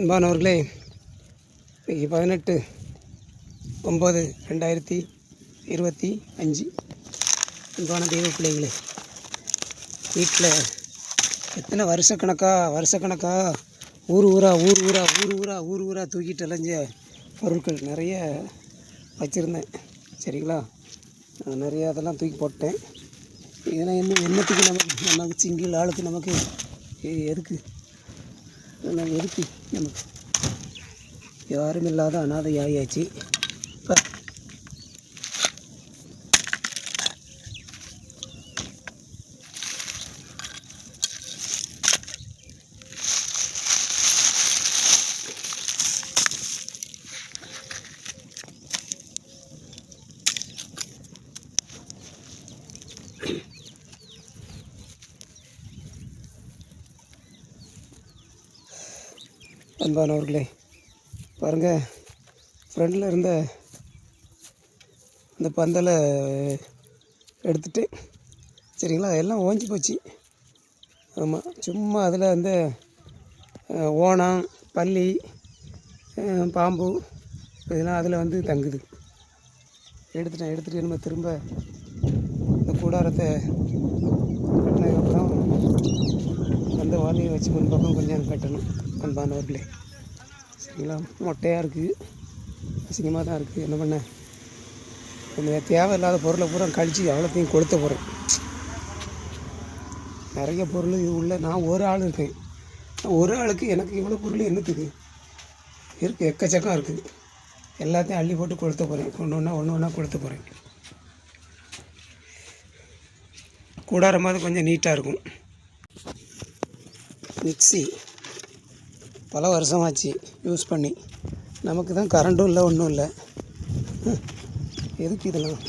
அன்பானவர்களே இன்னைக்கு பதினெட்டு ஒம்பது ரெண்டாயிரத்தி இருபத்தி அஞ்சு. அன்பான தெய்வ பிள்ளைகளே வீட்டில் எத்தனை வருஷக்கணக்காக வருஷக்கணக்காக ஊர் ஊரா ஊர் ஊரா ஊர் ஊரா ஊர் ஊரா தூக்கிட்டு அலைஞ்ச பொருட்கள் நிறைய வச்சுருந்தேன். சரிங்களா? நான் நிறைய அதெல்லாம் தூக்கி போட்டேன். இதெல்லாம் என்ன என்னத்துக்கு நமக்கு நமக்கு சிங்கிள் ஆளுக்கு நமக்கு எதுக்கு? இதெல்லாம் எதுக்கு நமக்கு யாரும் இல்லாத அனாதை ஆயாச்சு இப்போ Thank you. அன்பானவர்களே பாருங்கள் ஃப்ரெண்டில் இருந்த அந்த பந்தலை எடுத்துகிட்டு சரிங்களா எல்லாம் ஓஞ்சி போச்சு. ஆமாம் சும்மா அதில் அந்த ஓணம் பள்ளி பாம்பு இதெல்லாம் அதில் வந்து தங்குது. எடுத்துட்டேன் எடுத்துகிட்டு நம்ம திரும்ப இந்த கூடாரத்தை கட்டினதுக்கப்புறம் அந்த வாலியை வச்சு முன்பக்கம் கொஞ்சம் கட்டணும். அன்பானவர்களே சரிங்களா? மொட்டையாக இருக்குது அசிங்கமாக தான் இருக்குது என்ன பண்ண? இந்த தேவையில்லாத பொருளை பூரா கழித்து எவ்வளோத்தையும் கொளுத்த போகிறேன் நிறைய பொருள் இது உள்ள. நான் ஒரு ஆள் இருக்கேன். ஒரு ஆளுக்கு எனக்கு இவ்வளோ பொருள் என்னத்துக்கு? இருக்குது எக்கச்சக்கம் இருக்குது எல்லாத்தையும் அள்ளி போட்டு கொளுத்த போகிறேன் ஒன்று ஒன்றா ஒன்று ஒன்றா கொளுத்த போகிறேன் கூடாரமாவது கொஞ்சம் நீட்டாக இருக்கும். மிக்சி பல வருஷமாச்சு யூஸ் பண்ணி. நமக்கு தான் கரண்ட்டும் இல்லை ஒன்றும் இல்லை. எதுக்கு இதெல்லாம்?